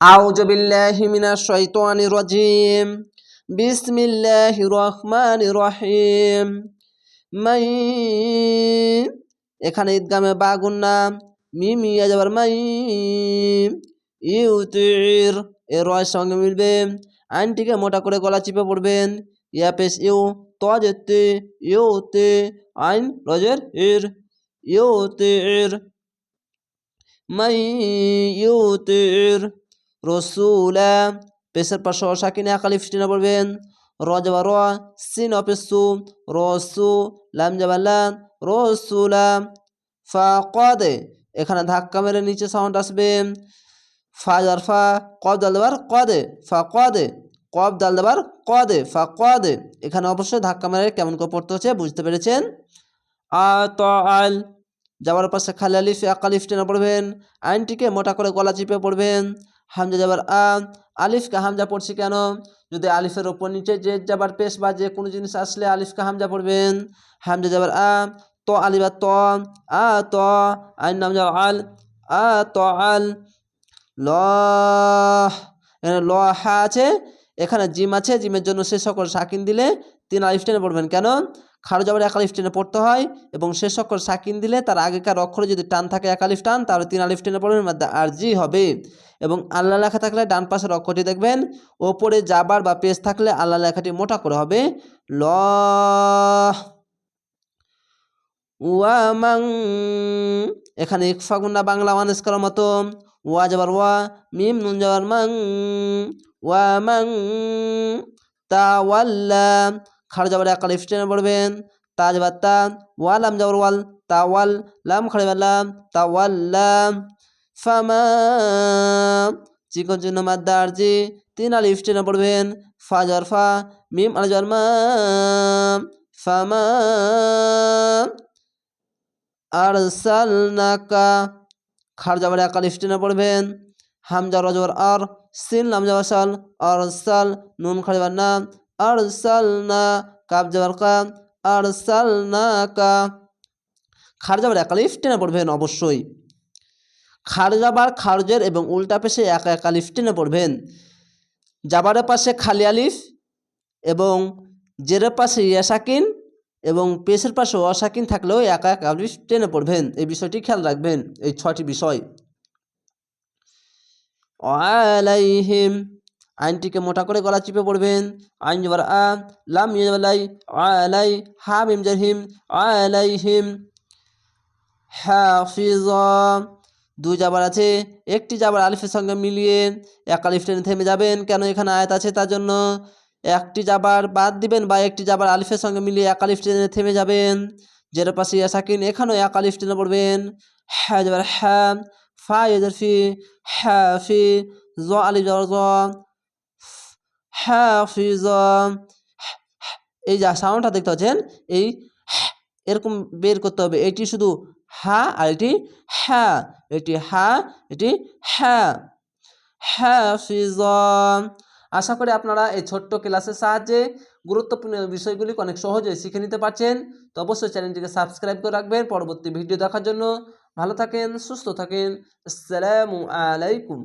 আউযু বিল্লাহি মিনাশ শাইতানির রাজিম। বিসমিল্লাহির রহমানির রহিম। মাই, এখানে ঈদগামে বা গুন্না মিম ইয়া যাবার মাই, ইউতির, এর রয়ের সঙ্গে মিলবে। আইনটিকে মোটা করে গলা চিপে পড়বেন। ইয়া পেশ ইউ তজেতে ইউতে, আইন রজের ইর ইউতির, মাই, ইউতির। রসুলা পেশের পাশে অসাকিনে আকালিফ টিনা পড়বেন। র যাবা র সিন অপেসু, রসু, লাম যাবা লাম রসুলা ফা কদে এখানে ধাক্কা মেরে নিচে সাউন্ড আসবে। ফা যার ফা কব দাল দেবার কদে ফা কদে কব দাল দেবার কদে ফা কদে এখানে অবশ্যই ধাক্কা মেরে কেমন করে পড়তে হচ্ছে বুঝতে পেরেছেন? আ ত আল যাওয়ার পাশে খালি আলিফ আকালিফ টেনে পড়বেন। আইনটিকে মোটা করে গলা চিপে পড়বেন। হামজা যাবার আ আলিফকে হামজা পড়ছি কেন? যদি আলিফের ওপর নিচে যে যাবার পেশ বা যে কোনো জিনিস আসলে আলিফকে হামজা পড়বেন। হামজা যাবার আ ত আলিবা ত, আ, ত, আইন নাম যাবার আল, আ, ত, আল, ল, এখানে ল, হা আছে, এখানে জিম আছে, জিমের জন্য সে সকল সাকিন দিলে তিন আলিফ টেনে পড়বেন। কেন? খাড়ো যাবার এক আলিফ টেনে পড়তে হয় এবং শেষ অক্ষর সাকিন দিলে তার আগেকার অক্ষরে যদি টান থাকে এক আলিফ টান, তাহলে তিন আলিফ টেনে পড়বেন আর জি হবে। এবং আল্লাহ লেখা থাকলে ডান পাশের অক্ষরটি দেখবেন, ওপরে যাবার বা পেজ থাকলে আল্লাহ লেখাটি মোটা করে হবে। ল ওয়ামাং এখানে ইকফা গুন্না বাংলা মানুষ করার মতো। ওয়া যাবার ওয়া, মিম নুন যাবার মাং ওয়ামাং তাওয়াল্লা খাড় যাবার এক আলিফ পড়বেন তাজ যাবার তা ওয়ালাম যাবার ওয়াল তাওয়াল লাম খাড়ে লাম তাওয়াল্লাম ফামা চিকন চিহ্ন মাদ্দার জি তিন আলিফ টেনে পড়বেন ফা যার ফা মিম আলি যার মা ফামা আর সালনাকা খার যাবার এক পড়বেন হামজা রজবর আর সিন লাম যাবার সাল আর সাল নুন খার যাবার নাম আর সাল না কাব যাবার কাম আর সাল না কা খার যাবার এক আলিফ টেনে পড়বেন অবশ্যই। খার যাবার খারজের এবং উল্টা পেশে এক এক আলিফ টেনে পড়বেন। যাবারের পাশে খালি আলিফ এবং জেরের পাশে ইয়াসাকিন এবং পেশের পাশে অসাকিন থাকলেও এক এক আলিফ টেনে পড়বেন। এই বিষয়টি খেয়াল রাখবেন, এই ছয়টি বিষয়। আলাইহিম আইনটিকে মোটা করে গলা চিপে পড়বেন। আইন জবার আ, লাম ইয়ালাই আলাই হা, মিম জারহিম আলাইহিম হাফিজ দুই জাবার আছে, একটি জাবার আলিফের সঙ্গে মিলিয়ে এক আলিফ টেনে থেমে যাবেন। কেন এখানে আয়াত আছে তার জন্য? একটি জাবার বাদ দিবেন বা একটি জাবার আলিফের সঙ্গে মিলিয়ে এক আলিফ টেনে থেমে যাবেন। যেটা পাশে ইয়াসাকিন এখানেও এক আলিফ টেনে পড়বেন। হ্যাঁ যাবার হ্যাঁ ফা ইয়াজার ফি হ্যাঁ ফি, জ, আলিফ জ। হ্যাঁ ফি এই যা সাউন্ডটা দেখতে পাচ্ছেন, এই এরকম বের করতে হবে। এটি শুধু হা আর এটি হ্যাঁ এটি হা এটি হ্যাঁ হ্যাঁ ফিজ আশা করি আপনারা এই ছোট্ট ক্লাসের সাহায্যে গুরুত্বপূর্ণ বিষয়গুলি অনেক সহজে শিখে নিতে পারছেন। তো অবশ্যই চ্যানেলটিকে সাবস্ক্রাইব করে রাখবেন। পরবর্তী ভিডিও দেখার জন্য ভালো থাকেন, সুস্থ থাকেন। আসসালামু আলাইকুম।